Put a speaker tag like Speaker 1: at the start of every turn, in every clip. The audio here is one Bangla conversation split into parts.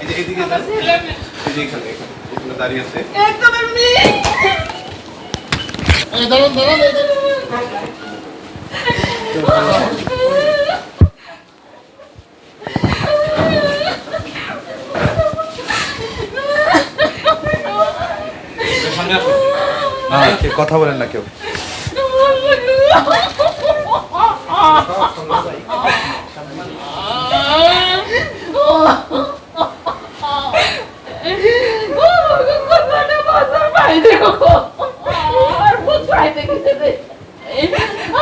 Speaker 1: এই যে এদিকে এই যে এখানে এখানে দাঁড়িয়ে আছে।
Speaker 2: একদম
Speaker 3: এই দাঁড়ান দাঁড়ান এই
Speaker 1: কথা বলেন না কেউ।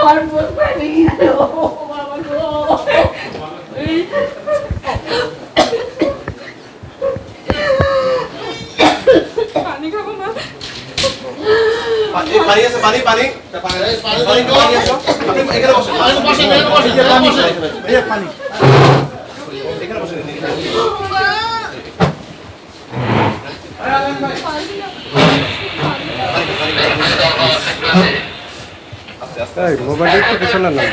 Speaker 2: আমার পানি খাব না
Speaker 1: পানি আছে পানি পানি
Speaker 3: পানি
Speaker 1: পানি
Speaker 3: পানি।
Speaker 1: পানি আছে আপনি এখানে বসেন
Speaker 3: এই বসেন, এই বসেন, এই বসেন।
Speaker 1: এখানে বসেন আস্তে
Speaker 4: মোবাইলটা একটু পিছনে না ভাই।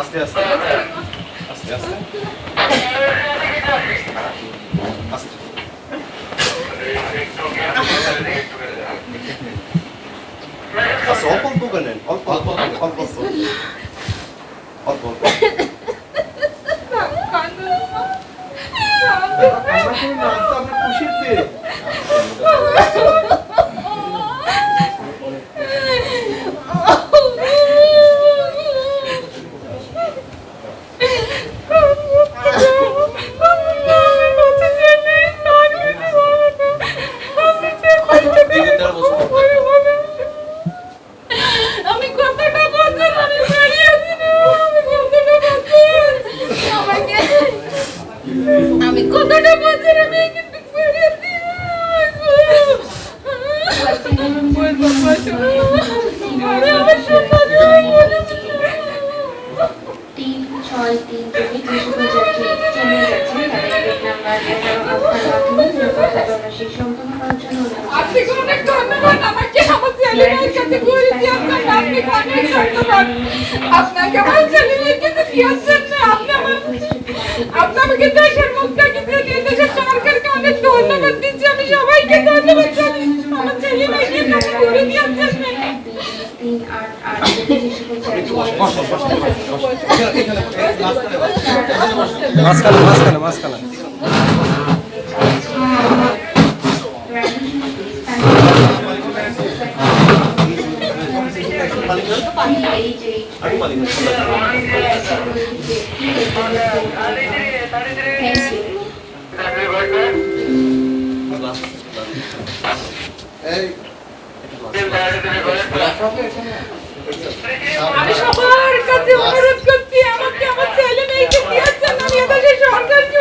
Speaker 1: আস্তে আস্তে। আস্তে। আস্তে আচ্ছা অল্প অল্প করে নেন অল্প অল্প অল্প অল্প অল্প।
Speaker 5: তিন আট আট
Speaker 1: পানি
Speaker 3: এই
Speaker 2: আমি সবার কাছে অনুরোধ করছি আমাকে আমার ছেলে মেয়েকে দেওয়ার জন্য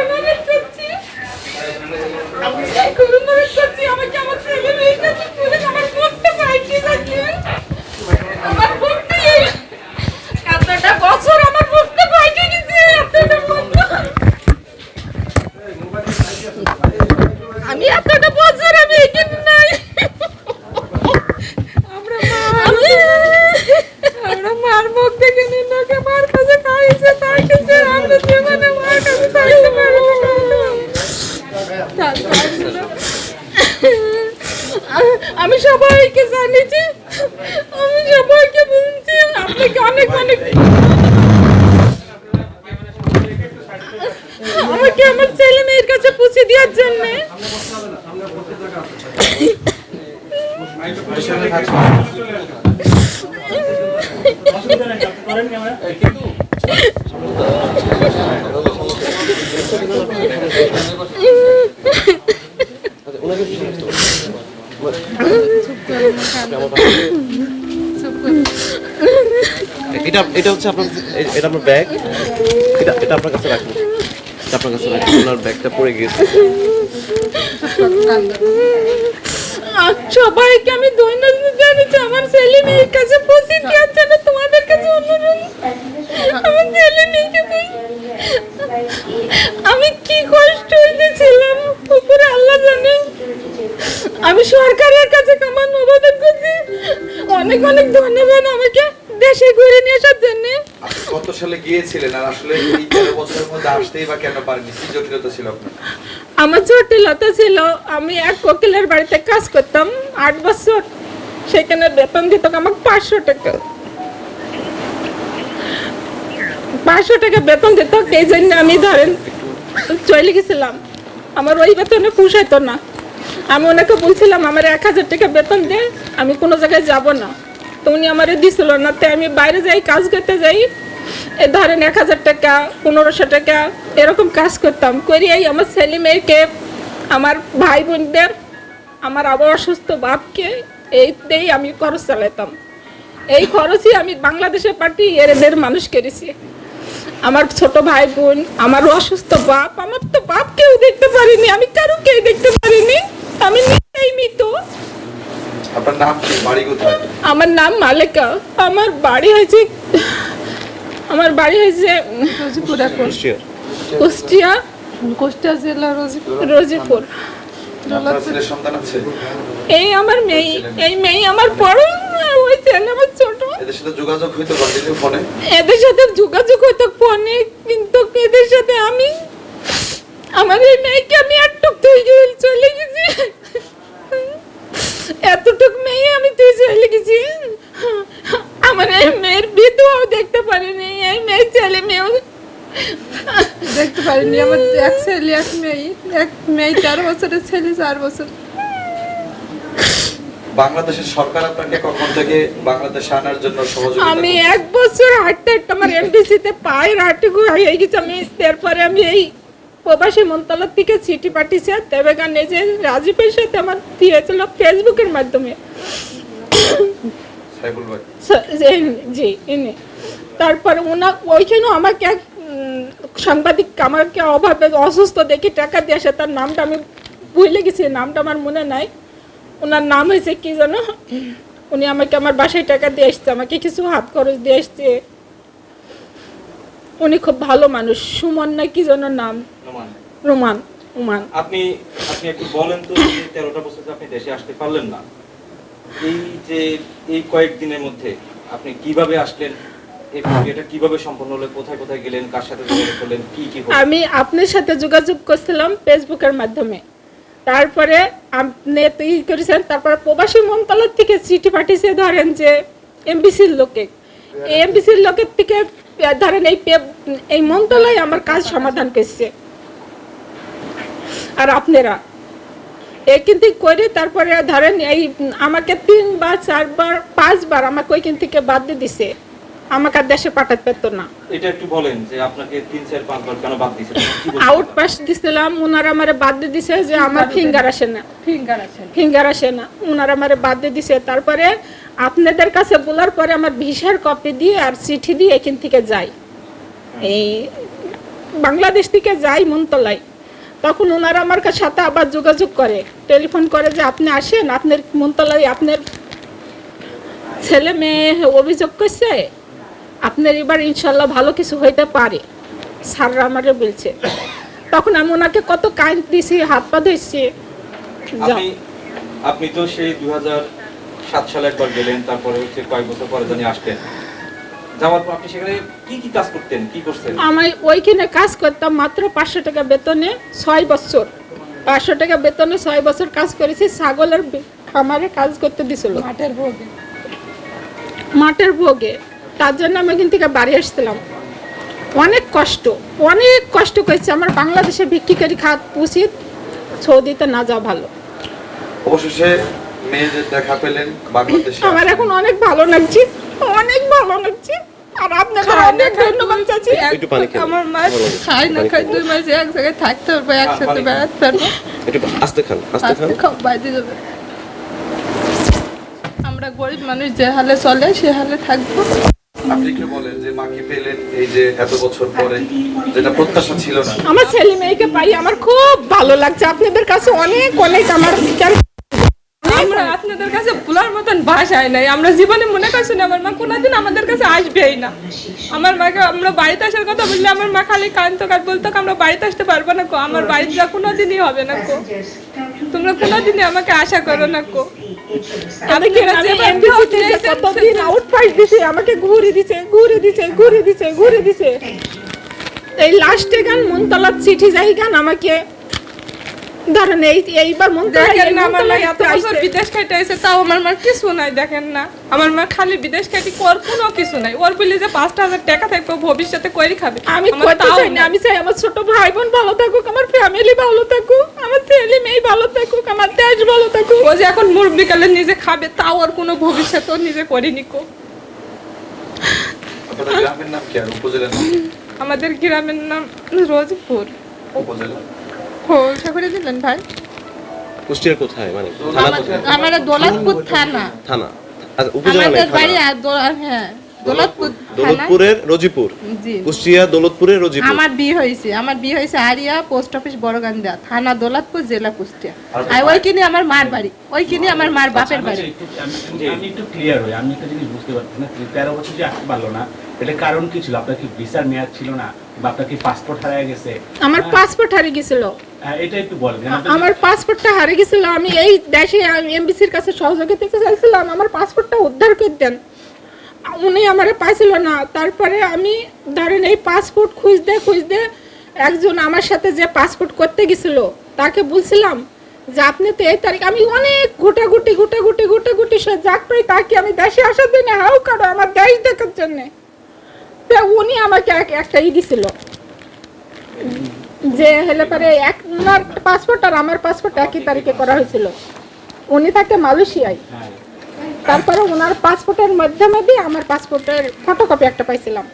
Speaker 2: আমাকে আমার ছেলে মেয়ের কাছে পৌঁছে দেওয়ার জন্য।
Speaker 6: এটা এটা হচ্ছে আপনার, এটা আপনার ব্যাগ। এটা এটা আপনার কাছে রাখুন। আপনার কাছে আপনার ব্যাগটা পড়ে
Speaker 2: আর সবাইকে আমি ধন্যবাদ জানাচ্ছি আমার ছেলে মেয়ের কাছে পৌঁছে দেওয়ার জন্য তোমাদের কাছে অনুরোধ। আমার ছেলে মেয়েকে আমি কি কষ্ট হইতেছিলাম উপরে আল্লাহ জানে। আমি সরকারের কাছে কামান অনুরোধ করছি। অনেক অনেক ধন্যবাদ আমাকে। দেশে ঘুরে নিয়ে আসার জন্য?
Speaker 7: কত সালে গিয়েছিলেন আর আসলে এই তেরো বছরের মধ্যে আসতেই বা কেন পারেননি? কি জটিলতা ছিল আপনার?
Speaker 2: আমার জটিলতা ছিল আমি এক কোকিলের বাড়িতে কাজ করতাম আট বছর। সেখানে বেতন দিত আমাকে পাঁচশো টাকা। পাঁচশো টাকা বেতন দিত এই জন্য আমি ধরেন চলে গেছিলাম। আমার ওই বেতনে পুষাইতো না। আমি ওনাকে বলছিলাম আমার এক হাজার টাকা বেতন দে আমি কোনো জায়গায় যাব না। তো উনি আমারে দিছিল না তাই আমি বাইরে যাই, কাজ করতে যাই। এ ধরেন এক হাজার টাকা, পনেরোশো টাকা, এরকম কাজ করতাম। করিয়াই আমার ছেলে মেয়েকে, আমার ভাই বোনদের, আমার আবার অসুস্থ বাপকে, এই দিয়েই আমি খরচ চালাতাম এই খরচই আমি বাংলাদেশে পাঠিয়ে এদের মানুষ করেছি। আমার ছোট ভাই বোন, আমার অসুস্থ বাপ, আমার তো বাপ কেউ দেখতে পারিনি, আমি কারও কেউ দেখতে পারিনি। আমি নিজেই মৃত।
Speaker 7: আপনার নাম কি? বাড়ি কোথায়?
Speaker 2: আমার নাম মালেকা। আমার বাড়ি হয়েছে আমার বাড়ি হয়েছে রোজিপুর এখন।
Speaker 6: কুষ্টিয়া।
Speaker 2: কুষ্টিয়া।
Speaker 8: কুষ্টিয়া জেলা রোজিপুর।
Speaker 2: রোজিপুর। এই আমার মেয়ে এই মেয়ে আমার বড় ওই ছেলে আমার ছোট।
Speaker 7: এদের সাথে যোগাযোগ হইতো কন্টিনিউ ফোনে?
Speaker 2: এদের সাথে যোগাযোগ হতো ফোনে কিন্তু এদের সাথে আমি আমার এই মেয়েকে আমি একটুক তুই চলে গেছি। এতটুক মেয়ে আমি তুই চলে গেছি। আমার এই মেয়ের বিধবাও দেখতে পারিনি এই মেয়ের ছেলে মেয়েও
Speaker 8: দেখতে পারিনি আমার এক ছেলে এক মেয়ে এক মেয়ে চার বছরের ছেলে চার বছর।
Speaker 7: বাংলাদেশের সরকার আপনাকে কখন থেকে বাংলাদেশ আনার জন্য সহযোগিতা
Speaker 2: আমি এক বছর হাঁটতে হাঁটতে আমার এমবিসিতে পায়ের হাঁটুকু হয়ে গেছে আমি তারপরে আমি এই প্রবাসী মন্ত্রণালয় থেকে চিঠি পাঠিয়েছে তবে গানে যে রাজীবের সাথে আমার দিয়েছিল ফেসবুকের মাধ্যমে। জি ইনি। তারপরে ওনা ওইখানেও আমাকে এক সাংবাদিক আমাকে অভাবে অসুস্থ দেখে টাকা দিয়ে আসে তার নামটা আমি ভুলে গেছি নামটা আমার মনে নাই। ওনার নাম হয়েছে কি জানো? উনি আমাকে আমার বাসায় টাকা দিয়ে এসছে আমাকে কিছু হাত খরচ দিয়ে এসছে। উনি খুব ভালো মানুষ সুমন না কি যেন নাম। রোমান রোমান
Speaker 9: আপনি আপনি একটু বলেন তো যে তেরোটা বছর আপনি দেশে আসতে পারলেন না। এই যে এই কয়েকদিনের মধ্যে আপনি কীভাবে আসলেন?
Speaker 2: আমি আপনার সাথে যোগাযোগ করছিলাম ফেসবুকের মাধ্যমে। তারপরে আপনি তো ই করেছেন তারপরে প্রবাসী মন্ত্রণালয় থেকে চিঠি পাঠিয়েছে ধরেন যে এমবিসির লোকে। এই এমবিসির লোকের থেকে ধরেন এই এই মন্ত্রণালয় আমার কাজ সমাধান করছে। আর আপনারা। এ কিন্তু করে তারপরে ধরেন এই আমাকে তিনবার চারবার পাঁচবার আমাকে ওইখান থেকে বাদ দিয়ে দিছে। আমাকে আর দেশে পাঠাতে পারতো না।
Speaker 9: এটা একটু বলেন যে আপনাকে তিন চার পাঁচবার কেন বাদ দিয়েছে
Speaker 2: আউট পাস দিছিলাম ওনারা আমারে বাদ দিয়ে দিছে যে আমার ফিঙ্গার আসে না।
Speaker 8: ফিঙ্গার আছে
Speaker 2: ফিঙ্গার আসে না। ওনারা আমারে বাদ দিয়ে দিছে। তারপরে আপনাদের কাছে বলার পরে আমার ভিসার কপি দিয়ে আর চিঠি দিয়ে এখান থেকে যাই। এই বাংলাদেশ থেকে যাই মন্তলায়। তখন ওনারা আমার সাথে আবার যোগাযোগ করে। টেলিফোন করে যে, আপনি আসেন, আপনার মন্তলায় আপনার ছেলে মেয়ে অভিযোগ করছে। আপনার এবার ইনশাল্লাহ ভালো কিছু হইতে পারে। স্যাররা আমারে বলছে। তখন আমি ওনাকে কত কাইন্ড দিছি, হাত পা ধরছি।
Speaker 9: আপনি তো সেই দুই সাত সালে একবার গেলেন, তারপরে হচ্ছে কয়েক বছর পরে জানি আসলেন। যাওয়ার পর আপনি সেখানে কি কি কাজ করতেন? কি করতেন
Speaker 2: আমি ওইখানে কাজ করতাম মাত্র পাঁচশো টাকা বেতনে ছয় বছর। পাঁচশো টাকা বেতনে ছয় বছর কাজ করেছি ছাগলের খামারে কাজ করতে দিছিল।
Speaker 8: মাঠের ভোগে।
Speaker 2: মাঠের ভোগে। তার জন্য আমি এখান থেকে বাড়ি আসছিলাম। অনেক কষ্ট অনেক কষ্ট করেছি। আমার বাংলাদেশে বিক্রি করে খাত উচিত সৌদিতে না যাওয়া ভালো।
Speaker 7: অবশেষে মেয়েদের দেখা পেলেন বাংলাদেশে
Speaker 2: আমার এখন অনেক ভালো লাগছে অনেক ভালো লাগছে। আর অনেক ধন্যবাদ চাচ্ছি
Speaker 8: আমার মা খাই না খাই দুই মাস এক জায়গায় থাকতে পারব একসাথে বেড়াতে পারব।
Speaker 6: একটু আস্তে খান আস্তে খান।
Speaker 8: খাও বাইরে যাবে। আমরা গরিব মানুষ যে হালে চলে সে হালে থাকব।
Speaker 7: আপনি একটু বলেন যে মাকে পেলেন এই যে এত বছর পরে? যেটা প্রত্যাশা ছিল না।
Speaker 2: আমার ছেলে মেয়েকে পাই আমার খুব ভালো লাগছে। আপনাদের কাছে অনেক অনেক আমার কেন
Speaker 8: আমরা আপনাদের কাছে ভুলার মতন ভাষায় নাই। আমরা জীবনে মনে করছি না আমার মা কোনোদিন আমাদের কাছে আসবেই না। আমার মাকে আমরা বাড়িতে আসার কথা বললে আমার মা খালি কান্ত কাজ বলতো আমরা বাড়িতে আসতে পারব না কো আমার বাড়িতে যা কোনোদিনই হবে না কো। তোমরা কোনোদিনই আমাকে আশা করো না কো।
Speaker 2: কতদিন দিছে আমাকে ঘুরে দিছে ঘুরে দিছে ঘুরে দিছে ঘুরে দিছে। এই লাস্টে গান মনতলার চিঠি যাই গান আমাকে ধরেন এই এইবার মনতলা
Speaker 8: দেখেন না আমার মা এত বছর বিদেশ খাইতে আছে তাও আমার মা কিছু নাই দেখেন না। আমার মা খালি বিদেশ খাইতে কর কোনো কিছু নাই। ওর বলি যে পাঁচটা হাজার টাকা থাকবে ভবিষ্যতে করি খাবে।
Speaker 2: আমি করতে
Speaker 8: তাও
Speaker 2: চাই না আমি চাই আমার ছোট ভাই বোন ভালো থাকুক আমার ফ্যামিলি ভালো থাকুক আমার ছেলে মেয়ে ভালো থাকুক আমার দেশ ভালো থাকুক।
Speaker 8: ও যে এখন মুরব্বি কালে নিজে খাবে তাও ওর কোনো ভবিষ্যৎ ও নিজে করেনি কো।
Speaker 7: আপনাদের গ্রামের নাম কি আর? উপজেলার নাম?
Speaker 8: আমাদের গ্রামের নাম রোজপুর।
Speaker 7: উপজেলা?
Speaker 8: খোঁজা করে দিলেন ভাই?
Speaker 6: কুষ্টিয়ার কোথায়? মানে থানা কোথায়?
Speaker 10: আমার দৌলতপুর থানা।
Speaker 6: থানা। আচ্ছা উপজেলা
Speaker 10: আমাদের বাড়ি আর হ্যাঁ দৌলতপুর
Speaker 6: দৌলতপুরের রজিপুর। কুষ্টিয়া দৌলতপুরের রজিপুর।
Speaker 10: আমার বিয়ে হয়েছে। আমার বিয়ে হয়েছে আরিয়া পোস্ট অফিস বড়গান্দা থানা দৌলতপুর জেলা কুষ্টিয়া। আর ওইখানে আমার মার বাড়ি। আমার মার বাপের
Speaker 11: আচ্ছা,
Speaker 10: বাড়ি।
Speaker 11: আমি একটু- আমি- আমি একটু ক্লিয়ার হই। আমি একটা জিনিস বুঝতে পারছি না। তেরো বছর যে আসতে পারল না এটা কারণ কি ছিল? আপনার কি ভিসার মেয়াদ ছিল না? বা আপনার কি পাসপোর্ট হারিয়ে গেছে?
Speaker 2: আমার
Speaker 11: হ্যাঁ,
Speaker 2: পাসপোর্ট হারিয়ে গেছিল।
Speaker 11: হ্যাঁ, এটা একটু বলেন।
Speaker 2: আমার পাসপোর্টটা হারিয়ে গেছিল। আমি এই দেশে এমবিসির কাছে সহযোগিতা চাইছিলাম। আমার পাসপোর্টটা উদ্ধার করে দেন। উনি আমারে পাইছিল না। তারপরে আমি ধরেন এই পাসপোর্ট খুঁজতে খুঁজতে একজন আমার সাথে যে পাসপোর্ট করতে গেছিল তাকে বলছিলাম যে আপনি তো এই তারিখ আমি অনেক গোটাগুটি গোটাগুটি গোটাগুটি সে যাক পাই তাকে আমি দেশে আসার জন্য হাউ কারও আমার দেশ দেখার জন্যে। তা উনি আমাকে এক- একটা ই দিছিল। যে হলে পরে এক ওনার পাসপোর্ট আর আমার পাসপোর্ট একই তারিখে করা হয়েছিল। উনি থাকে মালয়েশিয়ায়।
Speaker 11: হ্যাঁ,
Speaker 2: তারপরে ওনার পাসপোর্টের মাধ্যমে দিয়ে আমার পাসপোর্টের ফটোকপি একটা পাইছিলাম।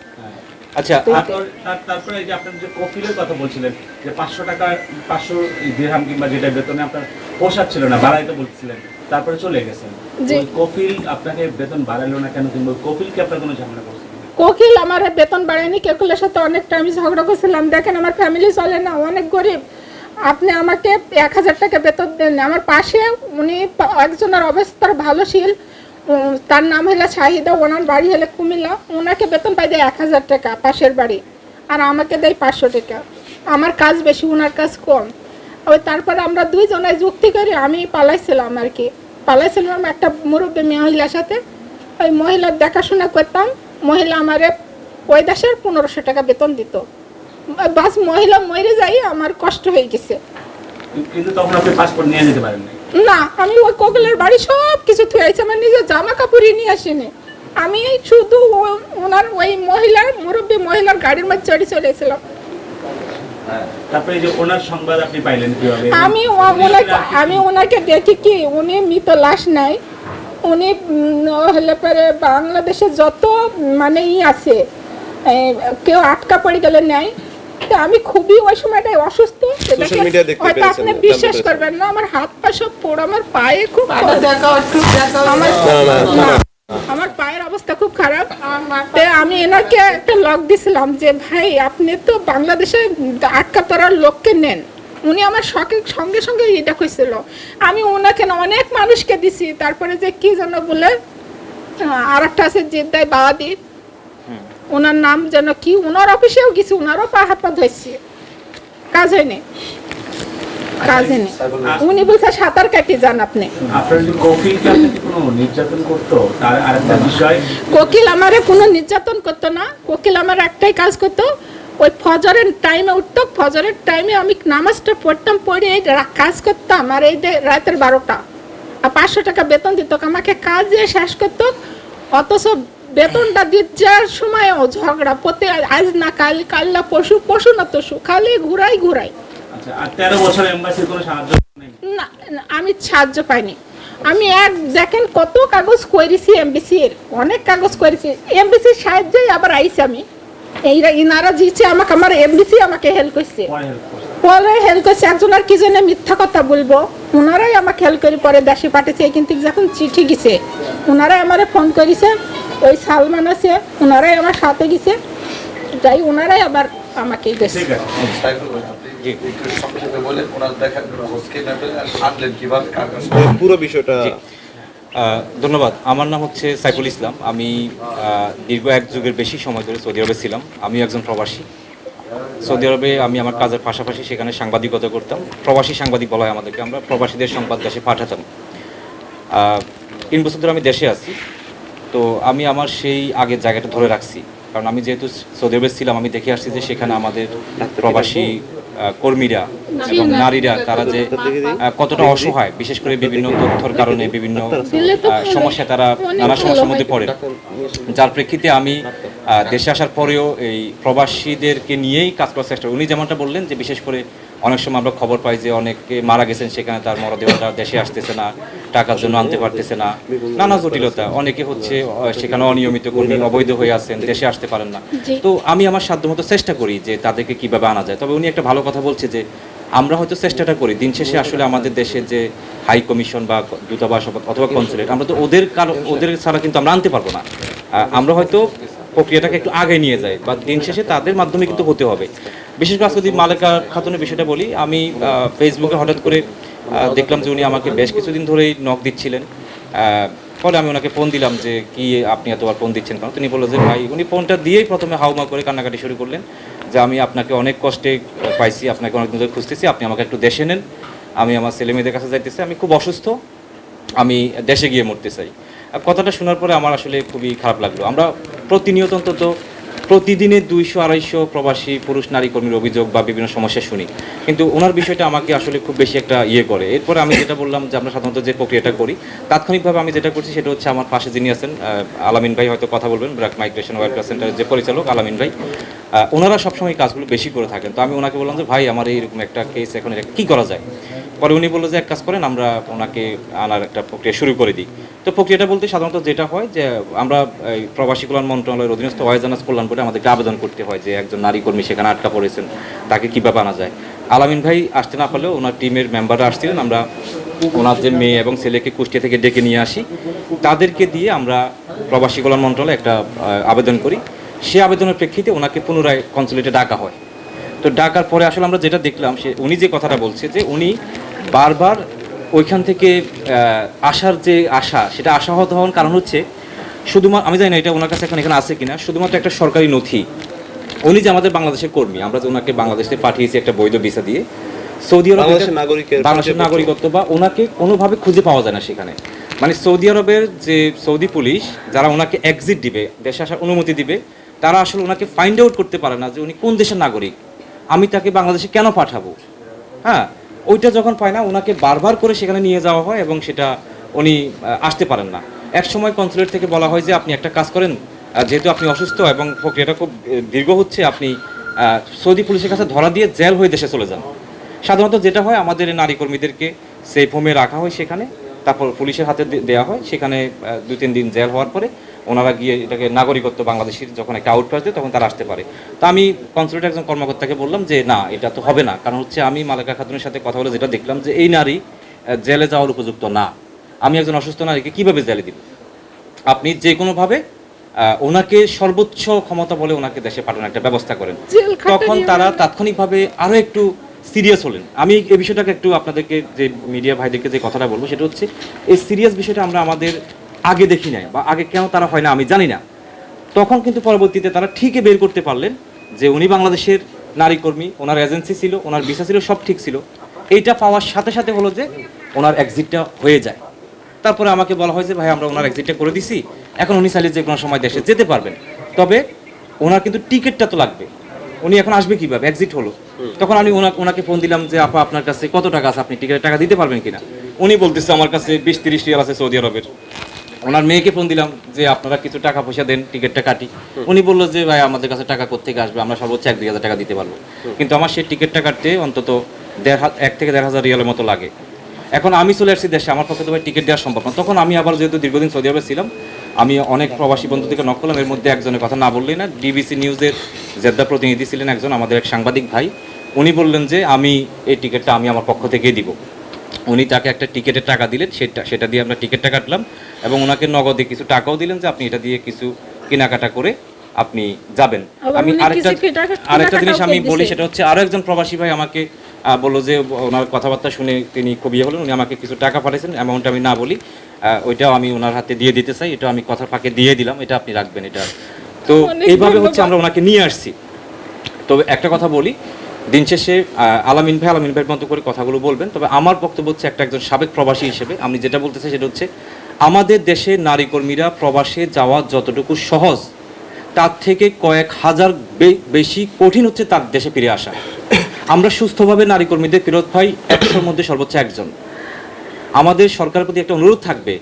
Speaker 9: আচ্ছা
Speaker 11: তারপর তার- তারপরে এই যে আপনার যে কফিলের কথা বলছিলেন যে পাঁচশো টাকা পাঁচশো দিরহাম কিংবা যেটা বেতনে আপনার পোষাচ্ছিল না বাড়াইতে বলছিলেন তারপরে চলে গেছেন। কফিল আপনাকে বেতন বাড়াইলো না কেন কিংবা ওই কফিল কি আপনার কোনো ঝামেলা করছে?
Speaker 2: কোকিল আমার বেতন বাড়ায়নি কেকুলের সাথে অনেকটা আমি ঝগড়া করছিলাম। দেখেন আমার ফ্যামিলি চলে না অনেক গরিব। আপনি আমাকে এক হাজার টাকা বেতন দেন আমার পাশে উনি একজনের অবস্থার ভালো উম, তার নাম হলো শাহিদা ওনার বাড়ি হলে কুমিল্লা। ওনাকে বেতন পাই দেয় এক হাজার টাকা পাশের বাড়ি আর আমাকে দেয় পাঁচশো টাকা। আমার কাজ বেশি ওনার কাজ কম। ওই তারপরে আমরা দুইজনে যুক্তি করি আমি পালাইছিলাম আর কি। পালাইছিলাম একটা মুরব্বী মহিলার সাথে। ওই মহিলার দেখাশোনা করতাম। মহিলা আমারে ওই দেশের পনেরোশো টাকা বেতন দিত। বাস মহিলা মরে যাই আমার কষ্ট হয়ে গেছে।
Speaker 11: না
Speaker 2: আমি ওই কোকিলের বাড়ি সব কিছু থুয়েছি আমার নিজের জামা কাপড়ই নিয়ে আসিনি। আমি শুধু ওনার ওই মহিলার মুরব্বী মহিলার গাড়ির মধ্যে চড়ে চলেছিলাম
Speaker 11: তারপরে এই যে ওনার সংবাদ আপনি পাইলেন কীভাবে?
Speaker 2: আমি ওনাকে আমি ওনাকে দেখি কি উনি মৃত লাশ নাই? উনি হলে পরে বাংলাদেশে যত মানে ই আছে কেউ আটকা পড়ে গেলে নেয় তো আমি খুবই ওই সময়টায় অসুস্থ হয়তো আপনি বিশ্বাস করবেন না আমার হাত পা সব পোড়া আমার পায়ে খুব আমার। আমার পায়ের অবস্থা খুব খারাপ। আমি এনাকে একটা লক দিছিলাম যে ভাই আপনি তো বাংলাদেশে আটকা পড়ার লোককে নেন। উনি আমার শখে সঙ্গে সঙ্গে এটা কইছিল। আমি ওনাকে না অনেক মানুষকে দিছি তারপরে যে কি যেন বলে আর একটা আছে জেদ্দায় বাদি ওনার নাম যেন কি ওনার অফিসেও গেছি ওনারও পা হাত পা ধরছি কাজ হয়নি। কাজ হয়নি। উনি বলছে সাঁতার কাটি যান আপনি।
Speaker 11: আপনার যে কফিল কি আপনাকে কোনো নির্যাতন করতো? তার আরেকটা বিষয়।
Speaker 2: কোকিল আমারে কোনো নির্যাতন করতো না। কোকিল আমার একটাই কাজ করতো ওই ফজরের টাইমে উঠতো ফজরের টাইমে আমি নামাজটা পড়তাম পড়ে এই কাজ করতাম আর এই যে রাতের বারোটা। আর পাঁচশো টাকা বেতন দিত আমাকে কাজ দিয়ে শেষ করতো অথচ বেতনটা দিতে যাওয়ার সময় ও ঝগড়া প্রতি আজ না কাল কাল না পশু পশু না তশু খালি ঘুরাই ঘুরাই।
Speaker 11: আচ্ছা
Speaker 2: না আমি সাহায্য পাইনি। আমি এক দেখেন কত কাগজ করেছি এমবিসির অনেক কাগজ করেছি। এমবিসির সাহায্যেই আবার আইছি আমি। এইরা ইনারা জিছে আমাকে আমার এমবিসি আমাকে হেল্প করছে
Speaker 11: পরে হেল্প করছে
Speaker 2: পরে হেল্প করছে একজন আর কি জন্য মিথ্যা কথা বলব। ওনারাই আমাকে হেল্প করে পরে দেশে পাঠিয়েছে কিন্তু যখন চিঠি গেছে ওনারাই আমারে ফোন করেছে ওই সালমান আছে ওনারাই আমার সাথে গেছে যাই ওনারাই আবার আমাকে গেছে
Speaker 6: পুরো বিষয়টা
Speaker 9: ধন্যবাদ। আমার নাম হচ্ছে সাইফুল ইসলাম। আমি দীর্ঘ এক যুগের বেশি সময় ধরে সৌদি আরবে ছিলাম। আমিও একজন প্রবাসী। সৌদি আরবে আমি আমার কাজের পাশাপাশি সেখানে সাংবাদিকতা করতাম। প্রবাসী সাংবাদিক বলা হয় আমাদেরকে। আমরা প্রবাসীদের সংবাদ দেশে পাঠাতাম। তিন বছর ধরে আমি দেশে আছি। তো আমি আমার সেই আগের জায়গাটা ধরে রাখছি। কারণ আমি যেহেতু সৌদি আরবে ছিলাম, আমি দেখে আসছি যে সেখানে আমাদের প্রবাসী কর্মীরা এবং নারীরা তারা যে কতটা অসহায় বিশেষ করে বিভিন্ন তথ্যর কারণে বিভিন্ন সমস্যা তারা নানা সমস্যার মধ্যে পড়ে যার প্রেক্ষিতে আমি আহ, দেশে আসার পরেও এই প্রবাসীদেরকে নিয়েই কাজ করার চেষ্টা করি। উনি যেমনটা বললেন যে বিশেষ করে অনেক সময় আমরা খবর পাই যে অনেকে মারা গেছেন সেখানে তার মরদেহটা দেশে আসতেছে না টাকার জন্য আনতে পারতেছে না। নানা জটিলতা। অনেকে হচ্ছে সেখানে অনিয়মিত কর্মী অবৈধ হয়ে আছেন দেশে আসতে পারেন না। তো আমি আমার সাধ্যমতো চেষ্টা করি যে তাদেরকে কীভাবে আনা যায়। তবে উনি একটা ভালো কথা বলছে যে আমরা হয়তো চেষ্টাটা করি। দিন শেষে আসলে আমাদের দেশের যে হাই কমিশন বা দূতাবাস অথবা কনসুলেট আমরা তো ওদের কারও ওদের ছাড়া কিন্তু আমরা আনতে পারব না। আমরা হয়তো প্রক্রিয়াটাকে একটু আগে নিয়ে যায়, বা দিন শেষে তাদের মাধ্যমে কিন্তু হতে হবে। বিশেষ করে যদি মালেকা খাতুনের বিষয়টা বলি, আমি ফেসবুকে হঠাৎ করে দেখলাম যে উনি আমাকে বেশ কিছুদিন ধরেই নখ দিচ্ছিলেন। ফলে আমি ওনাকে ফোন দিলাম যে, কি আপনি এতবার ফোন দিচ্ছেন কারণ তিনি বলল যে, ভাই, উনি ফোনটা দিয়েই প্রথমে হাউমা করে কান্নাকাটি শুরু করলেন, যে আমি আপনাকে অনেক কষ্টে পাইছি, আপনাকে অনেক ধরে খুঁজতেছি, আপনি আমাকে একটু দেশে নেন। আমি আমার ছেলে মেয়েদের কাছে যাইতেছি, আমি খুব অসুস্থ, আমি দেশে গিয়ে মরতে চাই। কথাটা শোনার পরে আমার আসলে খুবই খারাপ লাগল। আমরা প্রতিনিয়ত অন্তত প্রতিদিনে দুইশো, আড়াইশো প্রবাসী পুরুষ, নারী কর্মীর অভিযোগ বা বিভিন্ন সমস্যা শুনি। কিন্তু ওনার বিষয়টা আমাকে আসলে খুব বেশি একটা ইয়ে করে। এরপরে আমি যেটা বললাম যে আমরা সাধারণত যে প্রক্রিয়াটা করি, তাৎক্ষণিকভাবে আমি যেটা করছি সেটা হচ্ছে আমার পাশে যিনি আছেন আলামিন ভাই হয়তো কথা বলবেন, ব্র্যাক মাইগ্রেশন ওয়েলফেয়ার সেন্টারের যে পরিচালক আলামিন ভাই ওনারা সবসময় কাজগুলো বেশি করে থাকেন। তো আমি ওনাকে বললাম যে, ভাই, আমার এইরকম একটা কেস এখন এটা কী করা যায়? পরে উনি বলল যে, এক কাজ করেন, আমরা ওনাকে আনার একটা প্রক্রিয়া শুরু করে দিই। তো প্রক্রিয়াটা বলতে সাধারণত যেটা হয় যে, আমরা এই প্রবাসী কল্যাণ মন্ত্রণালয়ের অধীনস্থ ওয়াইজানাস কল্যাণ বোর্ডে আমাদেরকে আবেদন করতে হয় যে, একজন নারী কর্মী সেখানে আটকা পড়েছেন, তাকে কীভাবে আনা যায়? আলামিন ভাই আসতে না পারলেও ওনার টিমের মেম্বাররা আসছিলেন, আমরা ওনার যে মেয়ে এবং ছেলেকে কুষ্টিয়া থেকে ডেকে নিয়ে আসি। তাদেরকে দিয়ে আমরা প্রবাসী কল্যাণ মন্ত্রণালয়ে একটা আবেদন করি। সে আবেদনের প্রেক্ষিতে ওনাকে পুনরায় কনসুলেটে ডাকা হয়। তো ডাকার পরে আসলে আমরা যেটা দেখলাম, সে, উনি যে কথাটা বলছে যে, উনি বারবার ওইখান থেকে আসার যে আশা সেটা আশাহত হওয়ার কারণ হচ্ছে শুধুমাত্র আমি জানি না এটা ওনার কাছে এখন এখানে আছে কিনা শুধুমাত্র একটা সরকারি নথি। উনি যে আমাদের বাংলাদেশের কর্মী আমরা যে ওনাকে বাংলাদেশে পাঠিয়েছি একটা বৈধ ভিসা দিয়ে সৌদি আরব
Speaker 6: বাংলাদেশের
Speaker 9: বাংলাদেশের নাগরিকত্ব বা ওনাকে কোনোভাবে খুঁজে পাওয়া যায় না সেখানে। মানে সৌদি আরবের যে সৌদি পুলিশ যারা ওনাকে এক্সিট দিবে দেশে আসার অনুমতি দিবে তারা আসলে ওনাকে ফাইন্ড আউট করতে পারে না যে উনি কোন দেশের নাগরিক। আমি তাকে বাংলাদেশে কেন পাঠাবো? হ্যাঁ? ওইটা যখন পায় না ওনাকে বারবার করে সেখানে নিয়ে যাওয়া হয় এবং সেটা উনি আসতে পারেন না। এক সময় কনসুলেট থেকে বলা হয় যে, আপনি একটা কাজ করেন যেহেতু আপনি অসুস্থ এবং প্রক্রিয়াটা খুব দীর্ঘ হচ্ছে, আপনি সৌদি পুলিশের কাছে ধরা দিয়ে জেল হয়ে দেশে চলে যান। সাধারণত যেটা হয়, আমাদের নারী কর্মীদেরকে সেফ হোমে রাখা হয় সেখানে, তারপর পুলিশের হাতে দেওয়া হয়, সেখানে দু তিন দিন জেল হওয়ার পরে ওনারা গিয়ে এটাকে নাগরিকত্ব বাংলাদেশের যখন একটা আউটপাস দেয় তখন তারা আসতে পারে। তো আমি কনসুলেট একজন কর্মকর্তাকে বললাম যে না এটা তো হবে না। কারণ হচ্ছে আমি মালেকা খাতুনের সাথে কথা বলে যেটা দেখলাম যে এই নারী জেলে যাওয়ার উপযুক্ত না। আমি একজন অসুস্থ নারীকে কীভাবে জেলে দিব? আপনি যে কোনোভাবে ওনাকে সর্বোচ্চ ক্ষমতা বলে ওনাকে দেশে পাঠানোর একটা ব্যবস্থা করেন। তখন তারা তাৎক্ষণিকভাবে আরও একটু সিরিয়াস হলেন। আমি এই বিষয়টাকে একটু আপনাদেরকে যে মিডিয়া ভাইদেরকে যে কথাটা বলব সেটা হচ্ছে এই সিরিয়াস বিষয়টা আমরা আমাদের আগে দেখি নাই বা আগে কেন তারা হয় না আমি জানি না। তখন কিন্তু পরবর্তীতে তারা ঠিকই বের করতে পারলেন যে উনি বাংলাদেশের নারী কর্মী ওনার এজেন্সি ছিল ওনার ভিসা ছিল সব ঠিক ছিল। এইটা পাওয়ার সাথে সাথে হলো যে ওনার এক্সিটটা হয়ে যায়। তারপরে আমাকে বলা হয় যে ভাই আমরা ওনার এক্সিটটা করে দিছি। এখন উনি চাইলে যে কোনো সময় দেশে যেতে পারবেন। তবে ওনার কিন্তু টিকিটটা তো লাগবে। উনি এখন আসবে কীভাবে? এক্সিট হলো। তখন আমি ওনা- ওনাকে ফোন দিলাম যে আপা আপনার কাছে কত টাকা আছে? আপনি টিকিটের টাকা দিতে পারবেন কিনা? উনি বলতেছে আমার কাছে বিশ তিরিশ রিয়াল আছে সৌদি আরবের। ওনার মেয়েকে ফোন দিলাম যে আপনারা কিছু টাকা পয়সা দেন টিকিটটা কাটি। উনি বলল যে ভাই আমাদের কাছে টাকা কোথেকে আসবে? আমরা সর্বোচ্চ এক দুই হাজার টাকা দিতে পারব। কিন্তু আমার সেই টিকিটটা কাটতে অন্তত দেড় এক থেকে দেড় হাজার রিয়ালের মতো লাগে। এখন আমি চলে আসছি দেশে আমার পক্ষে তো ভাই টিকিট দেওয়া সম্ভব না। তখন আমি আবার যেহেতু দীর্ঘদিন সৌদি আরবে ছিলাম আমি অনেক প্রবাসী বন্ধুদেরকে নক করলাম এর মধ্যে একজনের কথা না বললেই না ডিবিসি নিউজের জেদ্দা প্রতিনিধি ছিলেন একজন আমাদের এক সাংবাদিক ভাই। উনি বললেন যে আমি এই টিকিটটা আমি আমার পক্ষ থেকেই দিব। উনি তাকে একটা টিকিটের টাকা দিলেন সেটা সেটা দিয়ে আমরা টিকিটটা কাটলাম। এবং ওনাকে নগদে কিছু টাকাও দিলেন যে আপনি এটা দিয়ে কিছু কেনাকাটা করে আপনি যাবেন। আমি আরেকটা আরেকটা জিনিস আমি বলি সেটা হচ্ছে আরও একজন প্রবাসী ভাই আমাকে বলল যে ওনার কথাবার্তা শুনে তিনি খুব ইয়ে হলেন উনি আমাকে কিছু টাকা পাঠিয়েছেন অ্যামাউন্ট আমি না বলি ওইটাও আমি ওনার হাতে দিয়ে দিতে চাই এটা আমি কথার ফাঁকে দিয়ে দিলাম এটা আপনি রাখবেন এটা। তো এইভাবে হচ্ছে আমরা ওনাকে নিয়ে আসছি। তবে একটা কথা বলি দিন শেষে আলামিন ভাই আলামিন ভাইয়ের মতো করে কথাগুলো বলবেন তবে আমার বক্তব্য হচ্ছে একটা একজন সাবেক প্রবাসী হিসেবে আমি যেটা বলতে চাই সেটা হচ্ছে আমাদের দেশে নারী কর্মীরা প্রবাসে যাওয়া যতটুকু সহজ, তার থেকে কয়েক হাজার বেশি কঠিন হচ্ছে তার দেশে ফিরে আসা। আমরা সুস্থভাবে নারী কর্মীদের ফেরত পাই একশোর মধ্যে সর্বোচ্চ একজন। আমাদের সরকারের প্রতি একটা অনুরোধ থাকবে।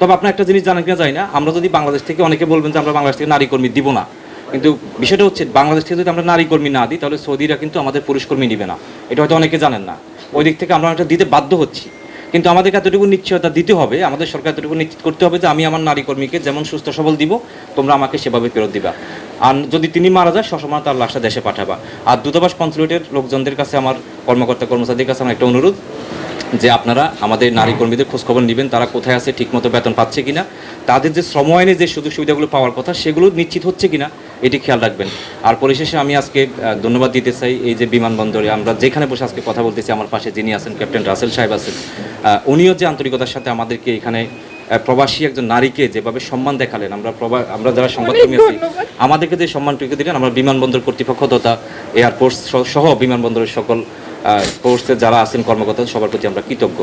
Speaker 9: তবে আপনার একটা জিনিস জানেন কিনা যায় না, আমরা যদি বাংলাদেশ থেকে অনেকে বলবেন যে আমরা বাংলাদেশ থেকে নারী কর্মী দিব না, কিন্তু বিষয়টা হচ্ছে বাংলাদেশ থেকে যদি আমরা নারী কর্মী না দিই, তাহলে সৌদিরা কিন্তু আমাদের পুরুষ কর্মী নিবে না। এটা হয়তো অনেকে জানেন না। ওই দিক থেকে আমরা একটা দিতে বাধ্য হচ্ছি। কিন্তু আমাদেরকে এতটুকু নিশ্চয়তা দিতে হবে, আমাদের সরকার এতটুকু নিশ্চিত করতে হবে যে আমি আমার নারী কর্মীকে যেমন সুস্থ সবল দিব, তোমরা আমাকে সেভাবে ফেরত দিবা। আর যদি তিনি মারা যায় সসময় তার লাশটা দেশে পাঠাবা। আর দূতাবাস কনসুলেটের লোকজনদের কাছে আমার কর্মকর্তা কর্মচারীদের কাছে আমার একটা অনুরোধ যে আপনারা আমাদের নারী কর্মীদের খোঁজখবর নেবেন, তারা কোথায় আছে, ঠিকমতো বেতন পাচ্ছে কিনা, তাদের যে শ্রম আইনে যে সুযোগ সুবিধাগুলো পাওয়ার কথা, সেগুলো নিশ্চিত হচ্ছে কিনা এটি খেয়াল রাখবেন। আর পরিশেষে আমি আজকে ধন্যবাদ দিতে চাই এই যে বিমানবন্দরে। আমরা যেখানে বসে আজকে কথা বলতেছি আমার পাশে যিনি আছেন ক্যাপ্টেন রাসেল সাহেব আছেন। উনিও যে আন্তরিকতার সাথে আমাদেরকে এখানে প্রবাসী একজন নারীকে যেভাবে সম্মান দেখালেন আমরা প্রবা আমরা যারা সংবাদকর্মী আছি আমাদেরকে যে সম্মানটুকু দিলেন আমরা বিমানবন্দর কর্তৃপক্ষ তথা এয়ারপোর্ট সহ বিমানবন্দরের সকল ফোর্সে যারা আছেন কর্মকর্তা সবার প্রতি আমরা কৃতজ্ঞ।